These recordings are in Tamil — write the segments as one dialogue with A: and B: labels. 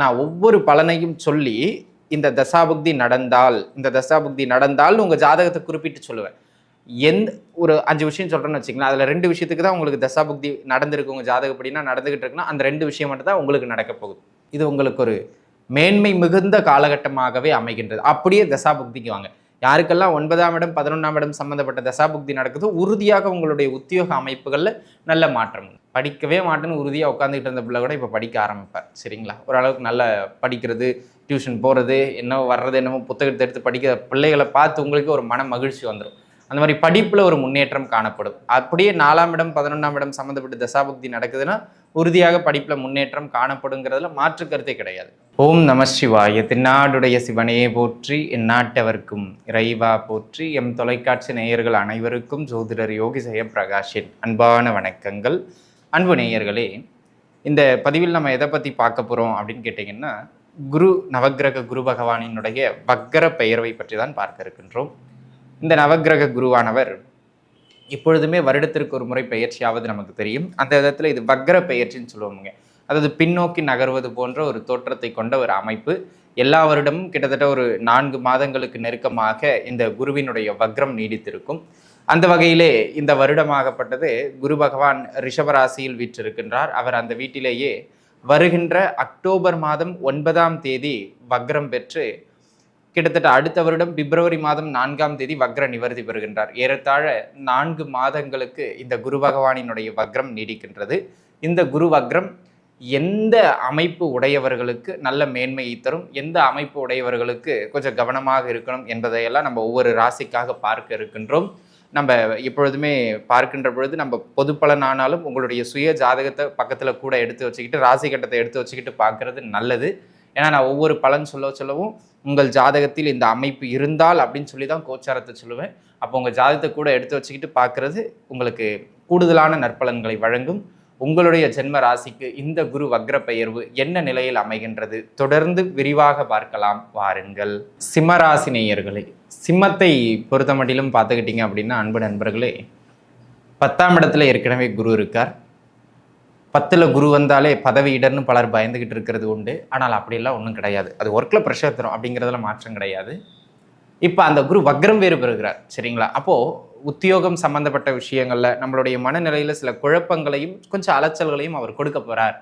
A: நான் ஒவ்வொரு பலனையும் சொல்லி இந்த தசாபுக்தி நடந்தால் இந்த தசாபுக்தி நடந்தால் உங்கள் ஜாதகத்தை குறிப்பிட்டு சொல்லுவேன். எந்த ஒரு அஞ்சு விஷயம் சொல்கிறேன்னு வச்சுக்கலாம் அதில் ரெண்டு விஷயத்துக்கு தான் உங்களுக்கு தசாபுக்தி நடந்திருக்கு உங்கள் ஜாதகப்படினா நடந்துகிட்டு இருக்குன்னா அந்த ரெண்டு விஷயம் மட்டும் தான் உங்களுக்கு நடக்க போகுது. இது உங்களுக்கு ஒரு மேன்மை மிகுந்த காலகட்டமாகவே அமைகின்றது. அப்படியே தசாபுக்திக்கு வாங்க. யாருக்கெல்லாம் ஒன்பதாம் இடம் பதினொன்றாம் இடம் சம்மந்தப்பட்ட தசாபுக்தி நடக்குதோ உறுதியாக உங்களுடைய உத்தியோக அமைப்புகளில் நல்ல மாற்றம் உண்டு. படிக்கவே மாட்டேன்னு உறுதியாக உட்காந்துக்கிட்டு இருந்த பிள்ளை கூட இப்போ படிக்க ஆரம்பிப்பார். சரிங்களா? ஓரளவுக்கு நல்லா படிக்கிறது டியூஷன் போகிறது என்னவோ வர்றது என்னமோ புத்தகத்தை எடுத்து படிக்கிற பிள்ளைகளை பார்த்து உங்களுக்கு ஒரு மன மகிழ்ச்சி வந்துடும் அந்த மாதிரி படிப்பில் ஒரு முன்னேற்றம் காணப்படும். அப்படியே நாலாம் இடம் பதினொன்றாம் இடம் சம்மந்தப்பட்ட தசாபக்தி நடக்குதுன்னா உறுதியாக படிப்பில் முன்னேற்றம் காணப்படுங்கிறதுல மாற்று கருத்தே கிடையாது. ஓம் நம சிவாய. திருநாடுடைய சிவனையே போற்றி இந்நாட்டவர்க்கும் இறைவா போற்றி எம் தொலைக்காட்சி நேயர்கள் அனைவருக்கும் ஜோதிடர் யோகி பிரகாஷின் அன்பான வணக்கங்கள். அன்பு நேயர்களே இந்த பதிவில் நம்ம எதை பற்றி பார்க்க போகிறோம் அப்படின்னு கேட்டிங்கன்னா குரு நவக்கிரக குரு பகவானினுடைய வக்கர பெயர்வை பற்றி தான் பார்க்க இருக்கின்றோம். இந்த நவக்கிரக குருவானவர் இப்பொழுதுமே வருடத்திற்கு ஒரு முறை பெயர்ச்சியாவது நமக்கு தெரியும். அந்த விதத்தில் இது வக்கர பெயர்ச்சின்னு சொல்லுவோமுங்க. அதாவது பின்னோக்கி நகர்வது போன்ற ஒரு தோற்றத்தை கொண்ட ஒரு அமைப்பு. எல்லா வருடமும் கிட்டத்தட்ட ஒரு நான்கு மாதங்களுக்கு நெருக்கமாக இந்த குருவினுடைய வக்ரம் நீடித்திருக்கும். அந்த வகையிலே இந்த வருடமாகப்பட்டது குரு பகவான் ரிஷபராசியில் வீற்றிருக்கின்றார். அவர் அந்த வீட்டிலேயே வருகின்ற அக்டோபர் மாதம் ஒன்பதாம் தேதி வக்ரம் பெற்று கிட்டத்தட்ட அடுத்த வருடம் பிப்ரவரி மாதம் நான்காம் தேதி வக்ர நிவர்த்தி பெறுகின்றார். ஏறத்தாழ நான்கு மாதங்களுக்கு இந்த குரு பகவானினுடைய வக்ரம் நீடிக்கின்றது. இந்த குரு வக்ரம் எந்த அமைப்பு உடையவர்களுக்கு நல்ல மேன்மையை தரும் எந்த அமைப்பு உடையவர்களுக்கு கொஞ்சம் கவனமாக இருக்கணும் என்பதையெல்லாம் நம்ம ஒவ்வொரு ராசிக்காக பார்க்க இருக்கின்றோம். நம்ம எப்பொழுதுமே பார்க்கின்ற பொழுது நம்ம பொது பலன் ஆனாலும் உங்களுடைய சுய ஜாதகத்தை பக்கத்தில் கூட எடுத்து வச்சுக்கிட்டு ராசி கட்டத்தை எடுத்து வச்சுக்கிட்டு பார்க்கறது நல்லது. ஏன்னா நான் ஒவ்வொரு பலன் சொல்ல சொல்லவும் உங்கள் ஜாதகத்தில் இந்த அமைப்பு இருந்தால் அப்படின்னு சொல்லி தான் கோச்சாரத்தை சொல்லுவேன். அப்போ உங்கள் ஜாதகத்தை கூட எடுத்து வச்சுக்கிட்டு பார்க்கறது உங்களுக்கு கூடுதலான நற்பலன்களை வழங்கும். உங்களுடைய ஜென்ம ராசிக்கு இந்த குரு வக்ர பெயர்வு என்ன நிலையில் அமைகின்றது? தொடர்ந்து விரிவாக பார்க்கலாம் வாருங்கள். சிம்மராசி நேயர்களே சிம்மத்தை பொறுத்த மட்டிலும் பார்த்துக்கிட்டீங்க அப்படின்னா அன்பு நண்பர்களே பத்தாம் இடத்துல ஏற்கனவே குரு இருக்கார். பத்தில் குரு வந்தாலே பதவி இடர்னு பலர் பயந்துக்கிட்டு இருக்கிறது உண்டு. ஆனால் அப்படியெல்லாம் ஒன்றும் கிடையாது. அது ஒர்க்கில் ப்ரெஷர் தரும் அப்படிங்கிறதுல மாற்றம் கிடையாது. இப்போ அந்த குரு வக்ரம் வேறு பெறுகிறார் சரிங்களா? அப்போது உத்தியோகம் சம்பந்தப்பட்ட விஷயங்களில் நம்மளுடைய மனநிலையில் சில குழப்பங்களையும் கொஞ்சம் அலைச்சல்களையும் அவர் கொடுக்க போகிறார்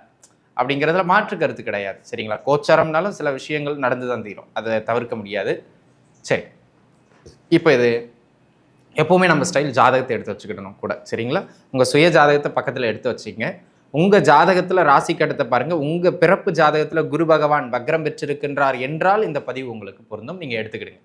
A: அப்படிங்கிறதுல மாற்று கருத்து கிடையாது. சரிங்களா? கோச்சாரம்னாலும் சில விஷயங்கள் நடந்து தான் தீரும். அதை தவிர்க்க முடியாது. சரி. இப்போ இது எப்போவுமே நம்ம ஸ்டைல் ஜாதகத்தை எடுத்து வச்சுக்கிடணும் கூட. சரிங்களா? உங்கள் சுய ஜாதகத்தை பக்கத்தில் எடுத்து வச்சுங்க. உங்கள் ஜாதகத்தில் ராசி கட்டத்தை பாருங்கள் உங்கள் பிறப்பு ஜாதகத்தில் குரு பகவான் வக்ரம் பெற்றிருக்கின்றார் என்றால் இந்த பதிவு உங்களுக்கு பொருந்தும். நீங்கள் எடுத்துக்கிடுங்க.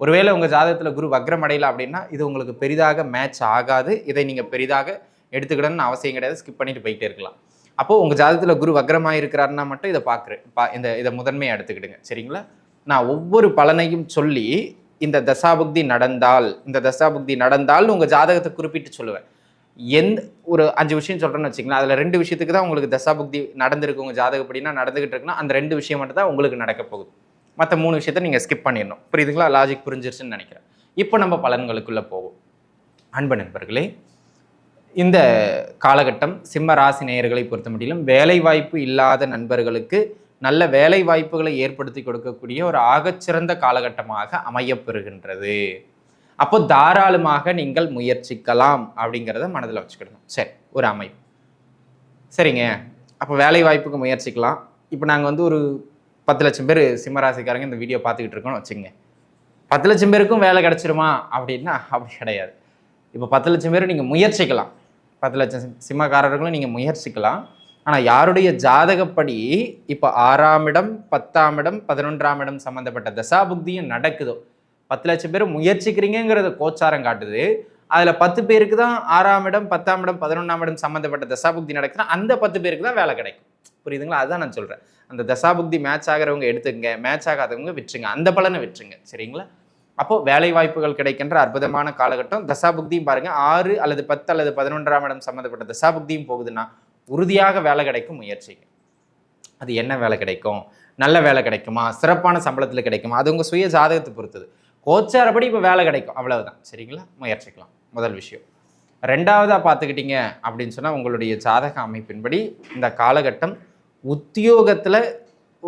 A: ஒருவேளை உங்கள் ஜாதகத்தில் குரு வக்ரம் அப்படின்னா இது உங்களுக்கு பெரிதாக மேட்ச் ஆகாது. இதை நீங்கள் பெரிதாக எடுத்துக்கிடணும்னு அவசியம் கிடையாது. ஸ்கிப் பண்ணிட்டு போயிட்டே இருக்கலாம். அப்போது உங்கள் ஜாதகத்தில் குரு வக்ரமாக இருக்கிறாருன்னா மட்டும் இதை பார்க்குறேன் பா இந்த இதை முதன்மையாக எடுத்துக்கிடுங்க. சரிங்களா? நான் ஒவ்வொரு பலனையும் சொல்லி இந்த தசாபுக்தி நடந்தால் இந்த தசாபுக்தி நடந்தால் உங்கள் ஜாதகத்தை குறிப்பிட்டு சொல்லுவேன். எந்த ஒரு அஞ்சு விஷயம் சொல்கிறேன்னு வச்சிங்களேன் அதில் ரெண்டு விஷயத்துக்கு தான் உங்களுக்கு தசாபுக்தி நடந்திருக்கு உங்கள் ஜாதகப்படினா நடந்துகிட்டு இருக்குன்னா அந்த ரெண்டு விஷயம் மட்டும் தான் உங்களுக்கு நடக்க போகுது. மற்ற மூணு விஷயத்த நீங்கள் ஸ்கிப் பண்ணிடணும். புரியுதுங்களா? லாஜிக் புரிஞ்சிருச்சுன்னு நினைக்கிறேன். இப்போ நம்ம பலன்களுக்குள்ளே போவோம். அன்பு நண்பர்களே இந்த காலகட்டம் சிம்ம ராசி நேயர்களை பொறுத்த முடியலும் வேலை வாய்ப்பு இல்லாத நண்பர்களுக்கு நல்ல வேலை வாய்ப்புகளை ஏற்படுத்தி கொடுக்கக்கூடிய ஒரு ஆகச்சிறந்த காலகட்டமாக அமையப்பெறுகின்றது. அப்போ தாராளமாக நீங்கள் முயற்சிக்கலாம் அப்படிங்கிறத மனதில் வச்சுக்கிடணும். சரி ஒரு அமைப்பு. சரிங்க. அப்போ வேலை வாய்ப்புக்கு முயற்சிக்கலாம். இப்போ நாங்கள் வந்து ஒரு பத்து லட்சம் பேர் சிம்மராசிக்காரங்க இந்த வீடியோ பார்த்துக்கிட்டு இருக்கோம்னு வச்சுங்க பத்து லட்சம் பேருக்கும் வேலை கிடச்சிருமா? அப்படின்னா அப்படி கிடையாது. இப்போ பத்து லட்சம் பேர் நீங்கள் முயற்சிக்கலாம். பத்து லட்சம் சிம்மக்காரர்களும் நீங்கள் முயற்சிக்கலாம். ஆனால் யாருடைய ஜாதகப்படி இப்போ ஆறாம் இடம் பத்தாம் இடம் பதினொன்றாம் இடம் சம்மந்தப்பட்ட தசாபுக்தியும் நடக்குதோ? பத்து லட்சம் பேர் முயற்சிக்கிறீங்கிறத கோச்சாரம் காட்டுது. அதில் பத்து பேருக்கு தான் ஆறாம் இடம் பத்தாம் இடம் பதினொன்றாம் இடம் சம்மந்தப்பட்ட தசாபுக்தி நடக்குதுன்னா அந்த பத்து பேருக்கு தான் வேலை கிடைக்கும். புரியுதுங்களா? அதுதான் நான் சொல்கிறேன் அந்த தசாபுக்தி மேட்ச் ஆகிறவங்க எடுத்துங்க மேட்ச் ஆகாதவங்க விட்டுருங்க அந்த பலனை விட்டுருங்க சரிங்களா? அப்போ வேலை வாய்ப்புகள் கிடைக்கின்ற அற்புதமான காலகட்டம். தசாபுக்தியும் பாருங்க. ஆறு அல்லது பத்து அல்லது பதினொன்றாம் இடம் சம்மந்தப்பட்ட தசாபுக்தியும் போகுதுன்னா உறுதியாக வேலை கிடைக்கும் முயற்சிங்க. அது என்ன வேலை கிடைக்கும்? நல்ல வேலை கிடைக்குமா? சிறப்பான சம்பளத்தில் கிடைக்குமா? அது உங்கள் சுய ஜாதகத்தை பொறுத்தது. கோச்சாரப்படி இப்போ வேலை கிடைக்கும். அவ்வளவுதான். சரிங்களா? முயற்சிக்கலாம். முதல் விஷயம். ரெண்டாவதாக பார்த்துக்கிட்டீங்க அப்படின்னு சொன்னால் உங்களுடைய ஜாதக அமைப்பின்படி இந்த காலகட்டம் உத்தியோகத்தில்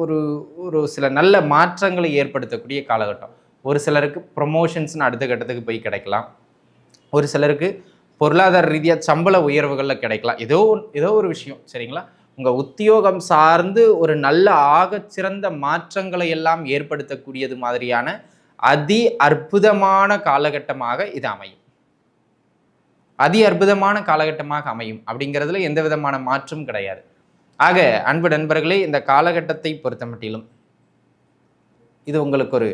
A: ஒரு ஒரு சில நல்ல மாற்றங்களை ஏற்படுத்தக்கூடிய காலகட்டம். ஒரு சிலருக்கு ப்ரொமோஷன்ஸ்னு அடுத்த கட்டத்துக்கு போய் கிடைக்கலாம். ஒரு சிலருக்கு பொருளாதார ரீதியாக சம்பள உயர்வுகளில் கிடைக்கலாம். ஏதோ ஏதோ ஒரு விஷயம் சரிங்களா? உங்கள் உத்தியோகம் சார்ந்து ஒரு நல்ல ஆகச்சிறந்த மாற்றங்களை எல்லாம் ஏற்படுத்தக்கூடியது மாதிரியான அதி அற்புதமான காலகட்டமாக இது அமையும். அதி அற்புதமான காலகட்டமாக அமையும். அப்படிங்கிறதுல எந்த விதமான மாற்றும் கிடையாது. ஆக அன்பு நண்பர்களே இந்த காலகட்டத்தை பொறுத்த மட்டிலும் இது உங்களுக்கு ஒரு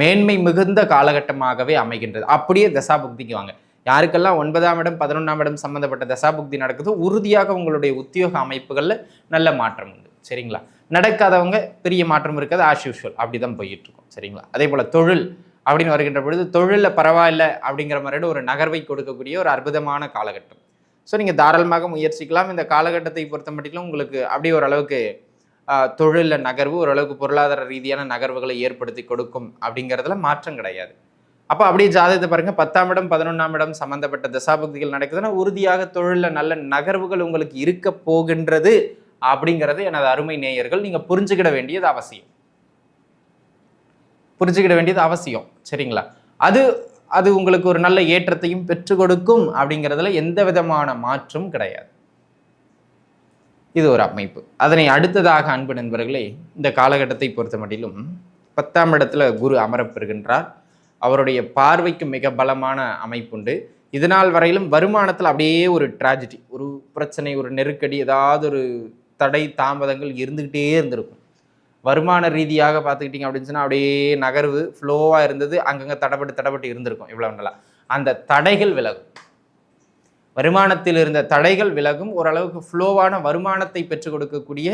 A: மேன்மை மிகுந்த காலகட்டமாகவே அமைகின்றது. அப்படியே தசாபுக்திக்கு வாங்க. யாருக்கெல்லாம் ஒன்பதாம் இடம் பதினொன்றாம் இடம் சம்மந்தப்பட்ட தசாபுக்தி நடக்குதோ உறுதியாக உங்களுடைய உத்தியோக அமைப்புகளில் நல்ல மாற்றம் உண்டு. சரிங்களா? நடக்காதவங்க பெரிய மாற்றம் இருக்காது ஆஸ் யூஷுவல் அப்படி தான் போயிட்டுருக்கும். சரிங்களா? அதே போல் தொழில் அப்படின்னு வருகின்ற பொழுது தொழிலில் பரவாயில்ல அப்படிங்கிற மாதிரி ஒரு நகர்வை கொடுக்கக்கூடிய ஒரு அற்புதமான காலகட்டம். ஸோ நீங்கள் தாராளமாக முயற்சிக்கலாம். இந்த காலகட்டத்தை பொறுத்த மட்டிலும் உங்களுக்கு அப்படியே ஓரளவுக்கு தொழிலில் நகர்வு ஓரளவுக்கு பொருளாதார ரீதியான நகர்வுகளை ஏற்படுத்தி கொடுக்கும் அப்படிங்கிறதுல மாற்றம் கிடையாது. அப்போ அப்படியே ஜாதகத்தை பாருங்கள் பத்தாம் இடம் பதினொன்றாம் இடம் சம்மந்தப்பட்ட தசாபக்திகள் நடக்குதுன்னா உறுதியாக தொழிலில் நல்ல நகர்வுகள் உங்களுக்கு இருக்க போகின்றது அப்படிங்கிறது எனது அருமை நேயர்கள் நீங்கள் புரிஞ்சுக்கிட வேண்டியது அவசியம். புரிஞ்சுக்கிட வேண்டியது அவசியம். சரிங்களா? அது அது உங்களுக்கு ஒரு நல்ல ஏற்றத்தையும் பெற்றுக் கொடுக்கும் அப்படிங்கிறதுல எந்த விதமான மாற்றும் கிடையாது. இது ஒரு அமைப்பு. அதனை அடுத்ததாக அன்பு நண்பர்களே இந்த காலகட்டத்தை பொறுத்த மட்டிலும் பத்தாம் இடத்துல குரு அமரப்பெறுகின்றார் அவருடைய பார்வைக்கு மிக பலமான அமைப்புண்டு. இதனால் வரையிலும் வருமானத்தில் அப்படியே ஒரு ட்ராஜடி ஒரு பிரச்சனை ஒரு நெருக்கடி ஏதாவது ஒரு தடை தாமதங்கள் இருந்துக்கிட்டே இருந்திருக்கும். வருமான ரீதியாக பார்த்துக்கிட்டிங்க அப்படின்னு சொன்னால் அப்படியே நகர்வு ஃப்ளோவாக இருந்தது. அங்கங்கே தடப்பட்டு தடப்பட்டு இருந்திருக்கும். இவ்வளோ நல்லா. அந்த தடைகள் விலகும். வருமானத்தில் இருந்த தடைகள் விலகும். ஓரளவுக்கு ஃப்ளோவான வருமானத்தை பெற்றுக் கொடுக்கக்கூடிய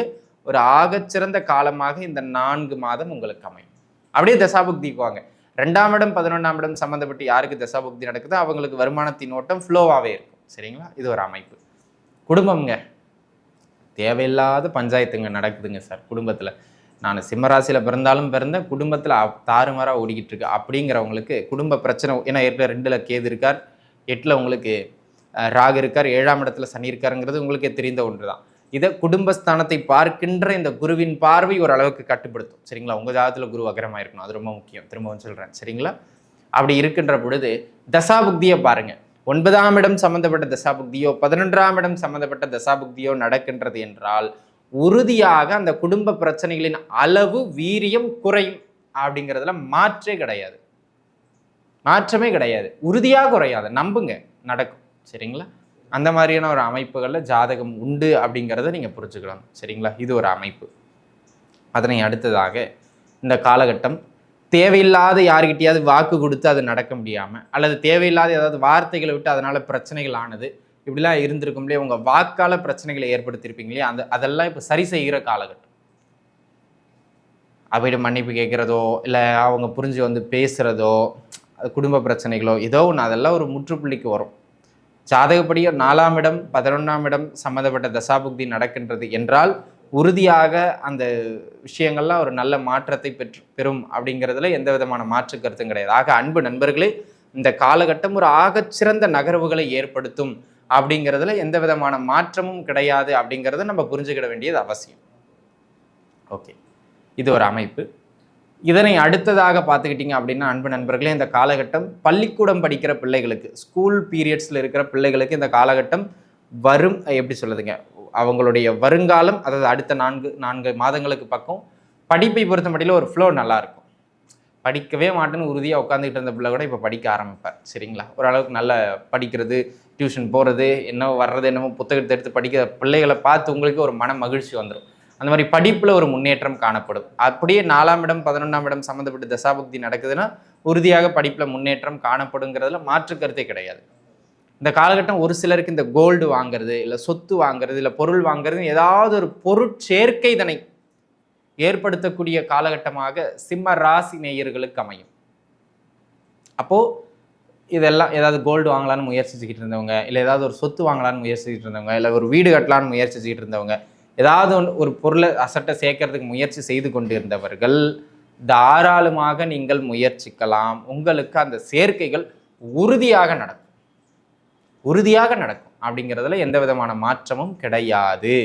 A: ஒரு ஆகச்சிறந்த காலமாக இந்த நான்கு மாதம் உங்களுக்கு அமையும். அப்படியே தசாபுக்திக்கு வாங்க ரெண்டாம் இடம் பதினொன்றாம் இடம் சம்மந்தப்பட்டு யாருக்கு தசாபுக்தி நடக்குதோ அவங்களுக்கு வருமானத்தின் ஓட்டம் ஃப்ளோவாகவே இருக்கும். சரிங்களா? இது ஒரு அமைப்பு. குடும்பம்ங்க. தேவையில்லாத பஞ்சாயத்துங்க நடக்குதுங்க சார் குடும்பத்தில். நான் சிம்மராசியில் பிறந்தாலும் பிறந்த குடும்பத்தில் தாறுமாறாக ஓடிக்கிட்டு இருக்கு அப்படிங்கிறவங்களுக்கு குடும்ப பிரச்சனை ஏன்னா ஏற்கனவே ரெண்டில் கேது இருக்கார் எட்டில் உங்களுக்கு ராகு இருக்கார் ஏழாம் இடத்துல சனி இருக்காருங்கிறது உங்களுக்கே தெரிந்த ஒன்று தான் இதை குடும்பஸ்தானத்தை பார்க்கின்ற இந்த குருவின் பார்வை ஓரளவுக்கு கட்டுப்படுத்தும். சரிங்களா? உங்கள் ஜாதத்தில் குரு அகரமாக இருக்கணும். அது ரொம்ப முக்கியம். திரும்பவும் சொல்கிறேன் சரிங்களா? அப்படி இருக்கின்ற பொழுது தசாபுக்தியை பாருங்க. ஒன்பதாம் இடம் சம்மந்தப்பட்ட தசாபுக்தியோ பதினொன்றாம் இடம் சம்மந்தப்பட்ட தசாபுக்தியோ நடக்கின்றது என்றால் உறுதியாக அந்த குடும்ப பிரச்சனைகளின் அளவு வீரியம் குறையும் அப்படிங்கிறதுல மாற்றே கிடையாது. மாற்றமே கிடையாது. உறுதியாக குறையாது. நம்புங்க. நடக்கும். சரிங்களா? அந்த மாதிரியான ஒரு அமைப்புகளில் ஜாதகம் உண்டு அப்படிங்கிறத நீங்கள் புரிஞ்சுக்கலாம் சரிங்களா? இது ஒரு அமைப்பு. அதனை அடுத்ததாக இந்த காலகட்டம் தேவையில்லாத யாருக்கிட்டையாவது வாக்கு கொடுத்து அது நடக்க முடியாமல் அல்லது தேவையில்லாத ஏதாவது வார்த்தைகளை விட்டு அதனால் பிரச்சனைகள் ஆனது இப்படிலாம் இருந்திருக்கும் இல்லையா உங்கள் வாக்கால பிரச்சனைகளை ஏற்படுத்தியிருப்பீங்க இல்லையா அந்த அதெல்லாம் இப்போ சரி செய்கிற காலகட்டம். அவையிட மன்னிப்பு கேட்குறதோ இல்லை அவங்க புரிஞ்சு வந்து பேசுகிறதோ குடும்ப பிரச்சனைகளோ ஏதோ ஒன்று அதெல்லாம் ஒரு முற்றுப்புள்ளிக்கு வரும். ஜாதகப்படியோ நாலாம் இடம் பதினொன்றாம் இடம் சம்மந்தப்பட்ட தசாபுக்தி நடக்கின்றது என்றால் உறுதியாக அந்த விஷயங்கள்லாம் ஒரு நல்ல மாற்றத்தை பெற்று பெறும் அப்படிங்கிறதுல எந்த விதமான மாற்று கருத்தும் கிடையாது. ஆக அன்பு நண்பர்களே இந்த காலகட்டம் ஒரு ஆகச்சிறந்த நகர்வுகளை ஏற்படுத்தும். அப்படிங்கிறதுல எந்த விதமான மாற்றமும் கிடையாது அப்படிங்கிறத நம்ம புரிஞ்சுக்கிட வேண்டியது அவசியம். ஓகே. இது ஒரு அமைப்பு. இதனை அடுத்ததாக பார்த்துக்கிட்டிங்க அப்படின்னா அன்பு நண்பர்களே இந்த காலகட்டம் பள்ளிக்கூடம் படிக்கிற பிள்ளைகளுக்கு ஸ்கூல் பீரியட்ஸில் இருக்கிற பிள்ளைகளுக்கு இந்த காலகட்டம் வரும் எப்படி சொல்லுதுங்க அவங்களுடைய வருங்காலம் அதாவது அடுத்த நான்கு நான்கு மாதங்களுக்கு பக்கம் படிப்பை பொறுத்த மட்டும் ஒரு ஃப்ளோ நல்லாயிருக்கும் படிக்கவே மாட்டேன்னு உறுதியாக உட்காந்துக்கிட்டு இருந்த பிள்ளை கூட இப்போ படிக்க ஆரம்பிப்பார். சரிங்களா? ஓரளவுக்கு நல்லா படிக்கிறது டியூஷன் போகிறது என்ன வர்றது என்னமோ புத்தகத்தை எடுத்து படிக்கிற பிள்ளைகளை பார்த்து உங்களுக்கு ஒரு மன மகிழ்ச்சி வந்துடும் அந்த மாதிரி படிப்பில் ஒரு முன்னேற்றம் காணப்படும். அப்படியே நாலாம் இடம் பதினொன்றாம் இடம் சம்மந்தப்பட்ட தசாபக்தி நடக்குதுன்னா உறுதியாக படிப்பில் முன்னேற்றம் காணப்படுங்கிறதுல மாற்று கருத்தே கிடையாது. இந்த காலகட்டம் ஒரு சிலருக்கு இந்த கோல்டு வாங்குறது இல்லை சொத்து வாங்குறது இல்லை பொருள் வாங்குறது ஏதாவது ஒரு பொருட்சேர்க்கை தனை ஏற்படுத்தக்கூடிய காலகட்டமாக சிம்ம ராசி நேயர்களுக்கு அமையும். அப்போ இதெல்லாம் ஏதாவது கோல்டு வாங்கலாம்னு முயற்சிச்சுக்கிட்டு இருந்தவங்க இல்லை ஏதாவது ஒரு சொத்து வாங்கலாம்னு முயற்சிச்சுட்டு இருந்தவங்க இல்லை ஒரு வீடு கட்டலாம்னு முயற்சிச்சுக்கிட்டு இருந்தவங்க ஏதாவது ஒன்று ஒரு பொருளை அசட்டை சேர்க்கறதுக்கு முயற்சி செய்து கொண்டிருந்தவர்கள் தாராளமாக நீங்கள் முயற்சிக்கலாம். உங்களுக்கு அந்த சேர்க்கைகள் உறுதியாக நடக்கும். உறுதியாக நடக்கும். அப்படிங்கிறதுல எந்த விதமான மாற்றமும் கிடையாது.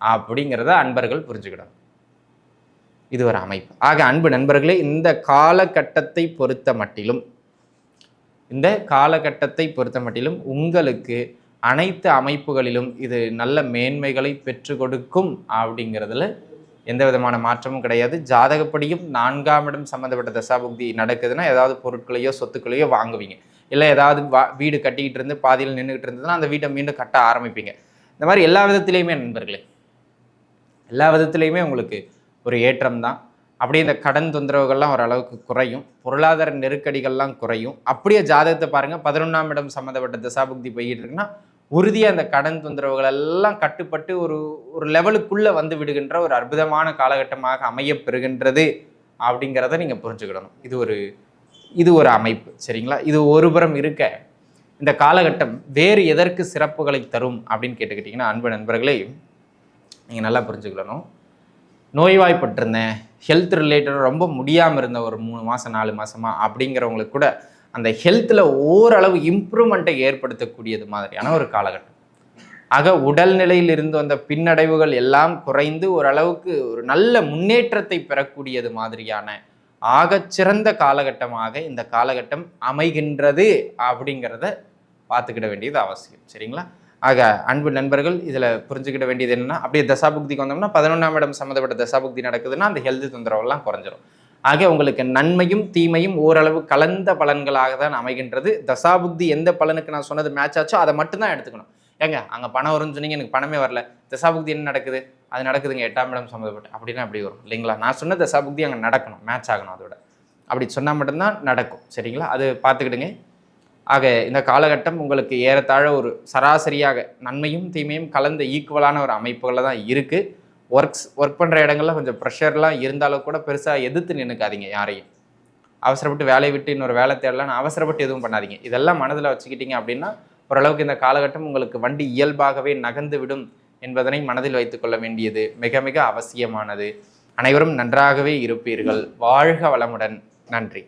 A: அப்படிங்கிறத அன்பர்கள் புரிஞ்சுக்கிடணும். இது ஒரு அமைப்பு. ஆக அன்பு நண்பர்களே இந்த காலகட்டத்தை பொறுத்த மட்டிலும் இந்த காலகட்டத்தை பொறுத்த மட்டிலும் உங்களுக்கு அனைத்து அமைப்புகளிலும் இது நல்ல மேன்மைகளை பெற்று கொடுக்கும் அப்படிங்கிறதுல எந்த விதமான மாற்றமும் கிடையாது. ஜாதகப்படியும் நான்காம் இடம் சம்மந்தப்பட்ட தசாபுக்தி நடக்குதுன்னா ஏதாவது பொருட்களையோ சொத்துக்களையோ வாங்குவீங்க. இல்லை ஏதாவது வா வீடு கட்டிக்கிட்டு இருந்து பாதியில் நின்றுக்கிட்டு இருந்ததுன்னா அந்த வீட்டை மீண்டும் கட்ட ஆரம்பிப்பீங்க. இந்த மாதிரி எல்லா விதத்துலேயுமே நண்பர்களே எல்லா விதத்துலேயுமே உங்களுக்கு ஒரு ஏற்றம் தான் அப்படியே இந்த கடன் தொந்தரவுகள்லாம் ஓரளவுக்கு குறையும். பொருளாதார நெருக்கடிகள்லாம் குறையும். அப்படியே ஜாதகத்தை பாருங்கள் பதினொன்றாம் இடம் சம்மந்தப்பட்ட தசாபுக்தி போய்கிட்டு இருக்குன்னா உறுதியாக அந்த கடன் தொந்தரவுகள் எல்லாம் கட்டுப்பட்டு ஒரு ஒரு லெவலுக்குள்ளே வந்து விடுகின்ற ஒரு அற்புதமான காலகட்டமாக அமைய பெறுகின்றது அப்படிங்கிறத நீங்கள் புரிஞ்சுக்கிடணும். இது ஒரு இது ஒரு அமைப்பு. சரிங்களா? இது ஒருபுறம் இருக்க இந்த காலகட்டம் வேறு எதற்கு சிறப்புகளை தரும் அப்படின்னு கேட்டுக்கிட்டிங்கன்னா அன்பு நண்பர்களே நீங்கள் நல்லா புரிஞ்சுக்கிடணும். நோய்வாய்ப்பட்டிருந்தேன். ஹெல்த் ரிலேட்டடாக ரொம்ப முடியாமல் இருந்த ஒரு மூணு மாதம் நாலு மாதமாக அப்படிங்கிறவங்களுக்கு கூட அந்த ஹெல்த்தில் ஓரளவு இம்ப்ரூவ்மெண்ட்டை ஏற்படுத்தக்கூடியது மாதிரியான ஒரு காலகட்டம். ஆக உடல்நிலையில் இருந்து வந்த பின்னடைவுகள் எல்லாம் குறைந்து ஓரளவுக்கு ஒரு நல்ல முன்னேற்றத்தை பெறக்கூடியது மாதிரியான ஆகச்சிறந்த காலகட்டமாக இந்த காலகட்டம் அமைகின்றது அப்படிங்கிறத பார்த்துக்கிட வேண்டியது அவசியம். சரிங்களா? ஆக அன்பு நண்பர்கள் இதில் புரிஞ்சுக்கிட வேண்டியது என்னென்னா அப்படியே தசாபுக்திக்கு வந்தோம்னா பதினொன்றாம் இடம் சம்மந்தப்பட்ட தசாபுக்தி நடக்குதுன்னா அந்த ஹெல்த் தொந்தரவெல்லாம் குறைஞ்சிரும். ஆக உங்களுக்கு நன்மையும் தீமையும் ஓரளவு கலந்த பலன்களாக தான் அமைகின்றது. தசாபுக்தி எந்த பலனுக்கு நான் சொன்னது மேட்ச் ஆச்சோ அதை மட்டும்தான் எடுத்துக்கணும். ஏங்க அங்கே பணம் வரும்னு சொன்னீங்க எனக்கு பணமே வரல. தசாபுக்தி என்ன நடக்குது? அது நடக்குதுங்க எட்டாம் இடம் சம்மந்தப்பட்டு அப்படின்னா அப்படி வரும்? இல்லைங்களா? நான் சொன்ன தசாபுக்தி அங்கே நடக்கணும் மேட்ச் ஆகணும் அதோட. அப்படி சொன்னால் மட்டும்தான் நடக்கும் சரிங்களா? அது பார்த்துக்கிடுங்க. ஆக இந்த காலகட்டம் உங்களுக்கு ஏறத்தாழ ஒரு சராசரியாக நன்மையும் தீமையும் கலந்த ஈக்குவலான ஒரு அமைப்புகளில் தான் இருக்குது ஒர்க்ஸ் ஒர்க் பண்ணுற இடங்கள்ல கொஞ்சம் ப்ரெஷர்லாம் இருந்தாலும் கூட பெருசாக எதிர்த்து நின்றுக்காதீங்க யாரையும். அவசரப்பட்டு வேலையை விட்டு இன்னொரு வேலை தேடலான்னு அவசரப்பட்டு எதுவும் பண்ணாதீங்க. இதெல்லாம் மனதில் வச்சுக்கிட்டீங்க அப்படின்னா ஓரளவுக்கு இந்த காலகட்டம் உங்களுக்கு வண்டி இயல்பாகவே நகர்ந்து விடும் என்பதனை மனதில் வைத்துக்கொள்ள வேண்டியது. மிக மிக அவசியமானது. அனைவரும் நன்றாகவே இருப்பீர்கள். வாழ்க வளமுடன். நன்றி.